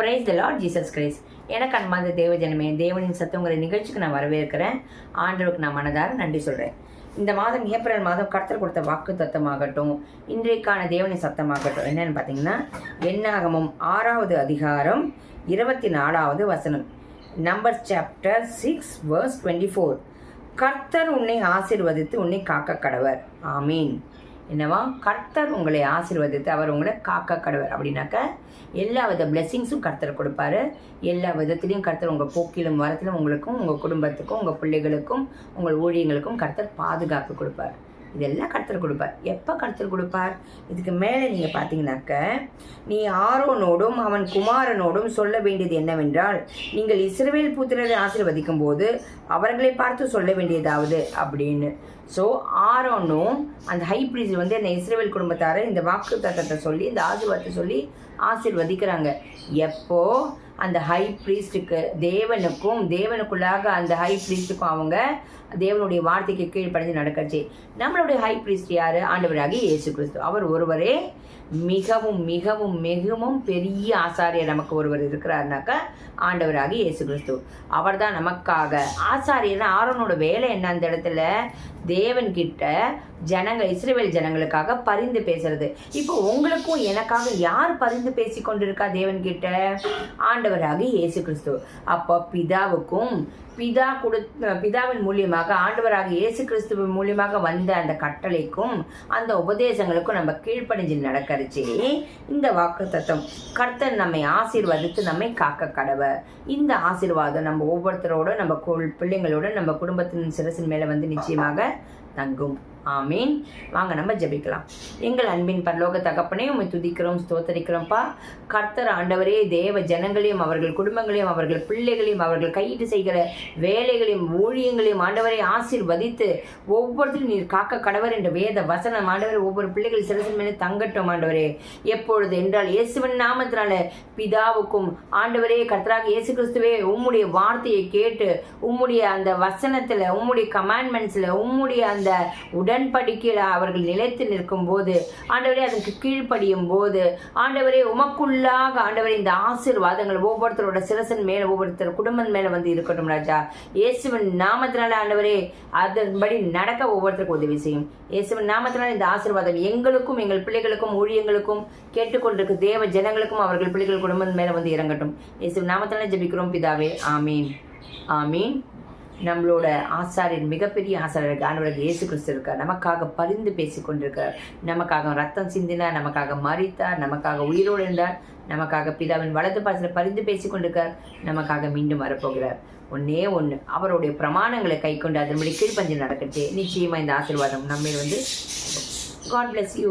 Praise the Lord Jesus Christ எனக்கு அன்பார்ந்த தேவ ஜனமே தேவனின் சத்தங்கிற நிகழ்ச்சிக்கு நான் வரவேற்கிறேன். ஆண்டவருக்கு நான் மனதார நன்றி சொல்கிறேன் இந்த மாதம் ஏப்ரல் மாதம் கர்த்தர் கொடுத்த வாக்கு தத்தமாகட்டும் இன்றைக்கான தேவனின் சத்தமாகட்டும். என்னன்னு பார்த்தீங்கன்னா என்னாகமும் ஆறாவது அதிகாரம் இருபத்தி நாலாவது வசனம். Number chapter six verse twenty four கர்த்தர் உன்னை ஆசீர்வதித்து உன்னை காக்க கடவர் ஆமீன் என்னவா? கர்த்தர் உங்களை ஆசீர்வதித்து அவர் உங்களை காக்க கடவர் அப்படின்னாக்க எல்லா வித பிளெஸ்ஸிங்ஸும் கர்த்தர் கொடுப்பாரு. எல்லா விதத்திலையும் கர்த்தர் உங்கள் போக்கிலும் வரத்திலும் உங்களுக்கும் உங்கள் குடும்பத்துக்கும் உங்கள் பிள்ளைகளுக்கும் உங்கள் ஊழியங்களுக்கும் கர்த்தர் பாதுகாப்பு கொடுப்பார். இதெல்லாம் கருத்தர் கொடுப்பார். எப்போ கருத்தர் கொடுப்பார்? இதுக்கு மேலே நீங்கள் பார்த்தீங்கன்னாக்க நீ ஆரோனோடும் அவன் குமாரனோடும் சொல்ல வேண்டியது என்னவென்றால் நீங்கள் இஸ்ரவேல் புத்திரரை ஆசீர்வதிக்கும் போது அவர்களை பார்த்து சொல்ல வேண்டியதாவது அப்படின்னு. ஸோ ஆரோனும் அந்த ஹை பிரீஸ் வந்து அந்த இஸ்ரேல் குடும்பத்தாரை இந்த வாக்கு தத்தத்தை சொல்லி இந்த ஆசீர்வாதத்தை சொல்லி ஆசிர்வதிக்கிறாங்க. எப்போ? அந்த ஹை பிரீஸ்டுக்கு தேவனுக்கும் தேவனுக்குள்ளாக அந்த ஹை பிரீஸ்டுக்கும் அவங்க தேவனுடைய வார்த்தைக்கு கீழ்ப்படைஞ்சு நடக்கச்சு. நம்மளுடைய ஹை பிரீஸ்ட் யார்? ஆண்டவராகி இயேசு கிறிஸ்து. அவர் ஒருவரே மிகவும் மிகவும் மிகவும் பெரிய ஆசாரியர் நமக்கு ஒருவர் இருக்கிறாருனாக்கா ஆண்டவராகி இயேசு கிறிஸ்து. அவர் தான் நமக்காக. ஆசாரியர் ஆரோனோட வேலை என்ன அந்த இடத்துல? தே தேவன்கிட்ட ஜனங்கள் இஸ்ரேல் ஜனங்களுக்காக பரிந்து பேசுறது. இப்போ உங்களுக்கும் எனக்காக யார் பரிந்து பேசி கொண்டிருக்கா தேவன்கிட்ட? ஆண்டவராக இயேசு கிறிஸ்து. அப்போ பிதாவுக்கும் பிதா கொடு பிதாவின் மூலியமாக ஆண்டவராக இயேசு கிறிஸ்துவின் மூலியமாக வந்த அந்த கட்டளைக்கும் அந்த உபதேசங்களுக்கும் நம்ம கீழ்ப்படிஞ்சு நடக்கரிச்சு இந்த வாக்கு தத்துவம் கர்த்தன் நம்மை ஆசீர்வாதித்து நம்மை காக்க கடவை இந்த ஆசீர்வாதம் நம்ம ஒவ்வொருத்தரோட நம்ம பிள்ளைங்களோட நம்ம குடும்பத்தின் சிறசின் மேலே வந்து நிச்சயமாக 弹弓 ஆமீன். வாங்க நம்ம ஜெபிக்கலாம். எங்கள் அன்பின் பரலோக தகப்பனே உண்மை துதிக்கிறோம் ஸ்தோத்தரிக்கிறோம்ப்பா கர்த்தர் ஆண்டவரே தேவ ஜனங்களையும் அவர்கள் குடும்பங்களையும் அவர்கள் பிள்ளைகளையும் அவர்கள் கையிட்டு செய்கிற வேலைகளையும் ஊழியங்களையும் ஆண்டவரை ஆசீர்வதித்து ஒவ்வொருத்தரும் நீர் காக்க கடவர் என்ற வேத வசனம். ஆண்டவர் ஒவ்வொரு பிள்ளைகள் சிறசின் மேலே தங்கட்டும் ஆண்டவரே. எப்பொழுது என்றால் இயேசுவின் நாமத்தினால பிதாவுக்கும் ஆண்டவரே கர்த்தராக இயேசு கிறிஸ்துவே உம்முடைய வார்த்தையை கேட்டு உம்முடைய அந்த வசனத்தில் உம்முடைய கமாண்ட்மெண்ட்ஸில் உம்முடைய அந்த உடன்படிக்கையில் அவர்கள் நிலைத்து நிற்கும் போது ஆண்டவரே அதற்கு கீழ்ப்படியும் போது ஆண்டவரே உமக்குள்ளாக ஆண்டவரே இந்த ஆசீர்வாதங்கள் ஒவ்வொருத்தரோட சிரசன் மேல ஒவ்வொருத்தர் குடும்பம் மேல வந்து இருக்கட்டும் ராஜா. இயேசுவின் நாமத்தினால ஆண்டவரே அதன்படி நடக்க ஒவ்வொருத்தருக்கும் உதவி செய்யும். இயேசுவின் நாமத்தினால இந்த ஆசீர்வாதம் எங்களுக்கும் எங்கள் பிள்ளைகளுக்கும் ஊழியங்களுக்கும் கேட்டுக்கொண்டிருக்க தேவ ஜனங்களுக்கும் அவர்கள் பிள்ளைகள் குடும்பம் மேல வந்து இறங்கட்டும். இயேசுவின் நாமத்தினால ஜபிக்கிறோம் பிதாவே. ஆமீன். ஆமீன். நம்மளோட ஆசாரின் மிகப்பெரிய ஆசாரியர் ஆண்டவருக்கு இயேசு கிறிஸ்து இருக்கார். நமக்காக பரிந்து பேசி கொண்டிருக்கிறார். நமக்காக ரத்தம் சிந்தினார் நமக்காக மறித்தார் நமக்காக உயிரோடு இருந்தார் நமக்காக பிதாவின் வலது பாசத்தில் பரிந்து பேசி கொண்டிருக்கார் நமக்காக மீண்டும் வரப்போகிறார். ஒன்னே ஒன்று அவருடைய பிரமாணங்களை கை கொண்டு அதன்படி கீழ்ப்பஞ்சு நடக்கட்டே நிச்சயமாக இந்த ஆசீர்வாதம் நம்ம வந்து காட் பிளஸ் யூ